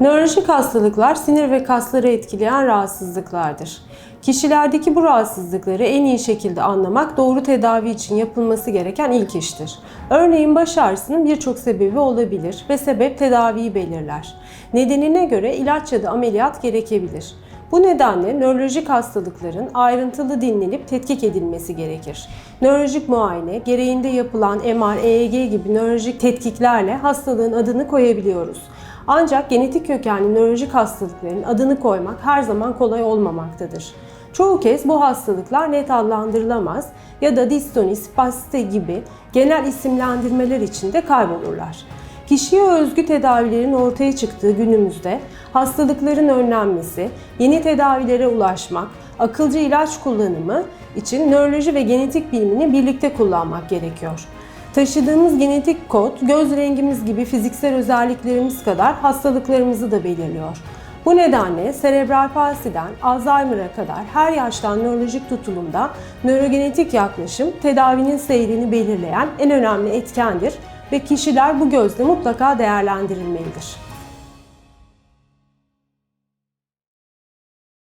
Nörolojik hastalıklar sinir ve kasları etkileyen rahatsızlıklardır. Kişilerdeki bu rahatsızlıkları en iyi şekilde anlamak doğru tedavi için yapılması gereken ilk iştir. Örneğin baş ağrısının birçok sebebi olabilir ve sebep tedaviyi belirler. Nedenine göre ilaç ya da ameliyat gerekebilir. Bu nedenle nörolojik hastalıkların ayrıntılı dinlenip tetkik edilmesi gerekir. Nörolojik muayene, gereğinde yapılan MR, EEG gibi nörolojik tetkiklerle hastalığın adını koyabiliyoruz. Ancak genetik kökenli nörolojik hastalıkların adını koymak her zaman kolay olmamaktadır. Çoğu kez bu hastalıklar net adlandırılamaz ya da distoni, spasite gibi genel isimlendirmeler içinde kaybolurlar. Kişiye özgü tedavilerin ortaya çıktığı günümüzde hastalıkların önlenmesi, yeni tedavilere ulaşmak, akılcı ilaç kullanımı için nöroloji ve genetik bilimini birlikte kullanmak gerekiyor. Taşıdığımız genetik kod, göz rengimiz gibi fiziksel özelliklerimiz kadar hastalıklarımızı da belirliyor. Bu nedenle serebral palsiden Alzheimer'a kadar her yaştan nörolojik tutulumda nörogenetik yaklaşım tedavinin seyrini belirleyen en önemli etkendir ve kişiler bu gözle mutlaka değerlendirilmelidir.